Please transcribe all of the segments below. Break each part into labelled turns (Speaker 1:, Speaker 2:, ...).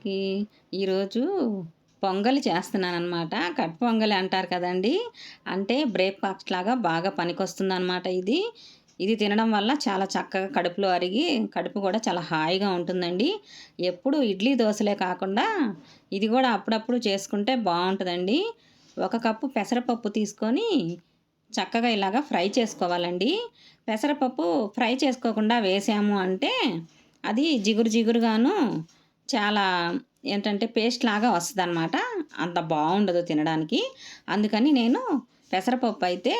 Speaker 1: అందరికీ ఈరోజు పొంగలి చేస్తున్నాననమాట కట్ పొంగలి అంటారు కదండి. అంటే బ్రేక్ఫాస్ట్ లాగా బాగా పనికొస్తుంది అనమాట ఇది. ఇది తినడం వల్ల చాలా చక్కగా కడుపులో అరిగి కడుపు కూడా చాలా హాయిగా ఉంటుందండి. ఎప్పుడు ఇడ్లీ దోశలే కాకుండా ఇది కూడా అప్పుడప్పుడు చేసుకుంటే బాగుంటుందండి. ఒక కప్పు పెసరపప్పు తీసుకొని చక్కగా ఇలాగ ఫ్రై చేసుకోవాలండి. పెసరపప్పు ఫ్రై చేసుకోకుండా వేసాము అంటే అది జిగురు జిగురుగాను చాలా ఏంటంటే పేస్ట్ లాగా వస్తుంది అనమాట అంత బాగుండదు తినడానికి. అందుకని నేను పెసరపప్పు అయితే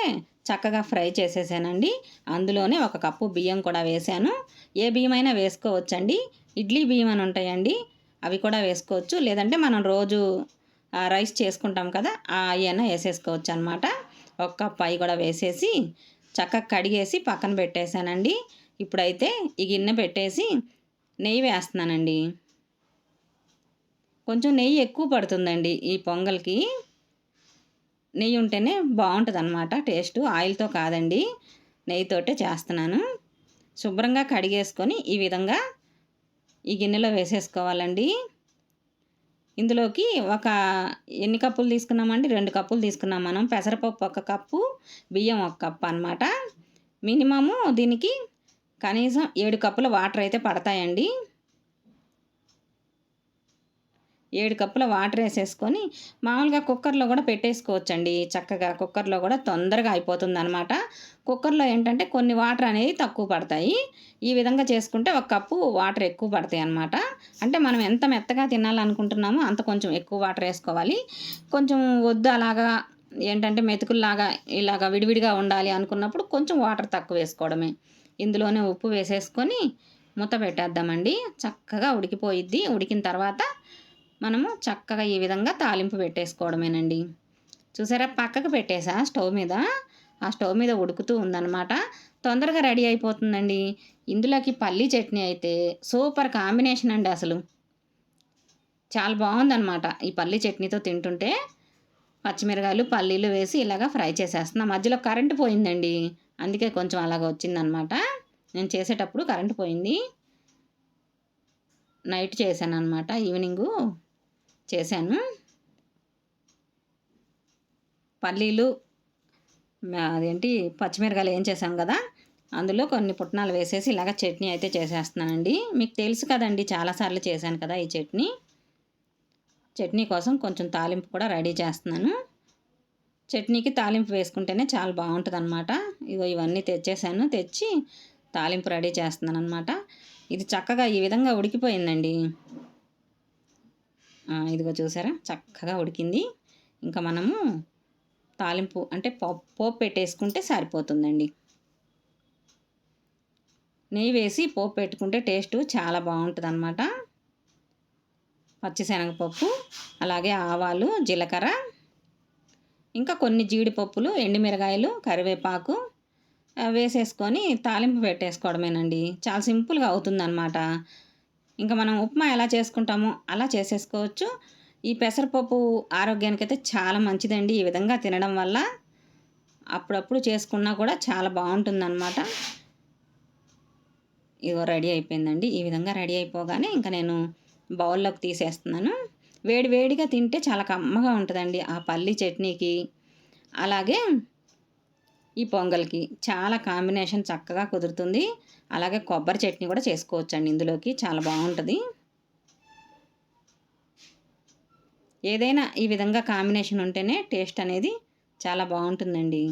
Speaker 1: చక్కగా ఫ్రై చేసేసానండి. అందులోనే ఒక కప్పు బియ్యం కూడా వేసాను. ఏ బియ్యం అయినా వేసుకోవచ్చండి. ఇడ్లీ బియ్యం అని ఉంటాయండి. అవి కూడా వేసుకోవచ్చు. లేదంటే మనం రోజు రైస్ చేసుకుంటాం కదా అయినా వేసేసుకోవచ్చు అనమాట ఒక కప్పు అవి కూడా వేసేసి చక్కగా కడిగేసి పక్కన పెట్టేశానండి. ఇప్పుడైతే ఈ గిన్నె పెట్టేసి నెయ్యి వేస్తున్నానండి. కొంచెం నెయ్యి ఎక్కువ పడుతుందండి ఈ పొంగల్కి. నెయ్యి ఉంటేనే బాగుంటుంది అనమాట టేస్ట్. ఆయిల్తో కాదండి నెయ్యితోటే చేస్తున్నాను. శుభ్రంగా కడిగేసుకొని ఈ విధంగా ఈ గిన్నెలో వేసేసుకోవాలండి. ఇందులోకి ఒక ఎన్ని కప్పులు తీసుకున్నామండి? రెండు కప్పులు తీసుకున్నాం మనం. పెసరపప్పు ఒక కప్పు బియ్యం ఒక కప్పు అనమాట మినిమము దీనికి కనీసం ఏడు కప్పుల వాటర్ అయితే పడతాయండి. ఏడు కప్పుల వాటర్ వేసేసుకొని మామూలుగా కుక్కర్లో కూడా పెట్టేసుకోవచ్చండి. చక్కగా కుక్కర్లో కూడా తొందరగా అయిపోతుంది అనమాట కుక్కర్లో ఏంటంటే కొన్ని వాటర్ అనేది తక్కువ పడతాయి. ఈ విధంగా చేసుకుంటే ఒక కప్పు వాటర్ ఎక్కువ పడతాయి అనమాట అంటే మనం ఎంత మెత్తగా తినాలనుకుంటున్నామో అంత కొంచెం ఎక్కువ వాటర్ వేసుకోవాలి. కొంచెం వద్దు అలాగా ఏంటంటే మెతుకుల్లాగా ఇలాగా విడివిడిగా ఉండాలి అనుకున్నప్పుడు కొంచెం వాటర్ తక్కువ వేసుకోవడమే. ఇందులోనే ఉప్పు వేసేసుకొని మూత పెట్టేద్దామండి. చక్కగా ఉడికిపోయిద్ది. ఉడికిన తర్వాత మనము చక్కగా ఈ విధంగా తాలింపు పెట్టేసుకోవడమేనండి. చూసారా? పక్కకు పెట్టేసా స్టవ్ మీద. ఆ స్టవ్ మీద ఉడుకుతూ ఉందన్నమాట. తొందరగా రెడీ అయిపోతుందండి. ఇందులోకి పల్లీ చట్నీ అయితే సూపర్ కాంబినేషన్ అండి అసలు. చాలా బాగుందన్నమాట ఈ పల్లీ చట్నీతో తింటుంటే. పచ్చిమిరకాయలు పల్లీలు వేసి ఇలాగ ఫ్రై చేసేస్తున్నా. మధ్యలో కరెంటు పోయిందండి. అందుకే కొంచెం అలాగ వచ్చిందనమాట నేను చేసేటప్పుడు కరెంటు పోయింది. నైట్ చేశాను అనమాట ఈవినింగు. చేశాను. పల్లీలు అదేంటి పచ్చిమిరకాయలు ఏం చేశాం కదా అందులో కొన్ని పుట్నాలు వేసేసి ఇలాగ చట్నీ అయితే చేసేస్తున్నానండి. మీకు తెలుసు కదండి చాలాసార్లు చేశాను కదా ఈ చట్నీ. చట్నీ కోసం కొంచెం తాలింపు కూడా రెడీ చేస్తున్నాను. చట్నీకి తాలింపు వేసుకుంటేనే చాలా బాగుంటుంది అనమాట ఇగో ఇవన్నీ తెచ్చేసాను తెచ్చి తాలింపు రెడీ చేస్తున్నాను అనమాట ఇది చక్కగా ఈ విధంగా ఉడికిపోయిందండి. ఇదిగో చూసారా? చక్కగా ఉడికింది. ఇంకా మనము తాలింపు అంటే పోపు పోపు పెట్టేసుకుంటే సరిపోతుందండి. నెయ్యి వేసి పోపు పెట్టుకుంటే టేస్ట్ చాలా బాగుంటుంది అనమాట పచ్చిశనగపప్పు అలాగే ఆవాలు జీలకర్ర ఇంకా కొన్ని జీడిపప్పులు ఎండుమిరగాయలు కరివేపాకు వేసేసుకొని తాలింపు పెట్టేసుకోవడమేనండి. చాలా సింపుల్గా అవుతుందన్నమాట. ఇంకా మనం ఉప్మా ఎలా చేసుకుంటామో అలా చేసేసుకోవచ్చు. ఈ పెసరపప్పు ఆరోగ్యానికి అయితే చాలా మంచిదండి. ఈ విధంగా తినడం వల్ల అప్పుడప్పుడు చేసుకున్నా కూడా చాలా బాగుంటుందన్నమాట. ఇగో రెడీ అయిపోయిందండి. ఈ విధంగా రెడీ అయిపోగానే ఇంకా నేను బౌల్లోకి తీసేస్తున్నాను. వేడి వేడిగా తింటే చాలా కమ్మగా ఉంటుందండి ఆ పల్లి చట్నీకి. అలాగే ఈ పొంగల్కి చాలా కాంబినేషన్ చక్కగా కుదురుతుంది. అలాగే కొబ్బరి చట్నీ కూడా చేసుకోవచ్చండి ఇందులోకి. చాలా బాగుంటుంది. ఏదైనా ఈ విధంగా కాంబినేషన్ ఉంటేనే టేస్ట్ అనేది చాలా బాగుంటుందండి.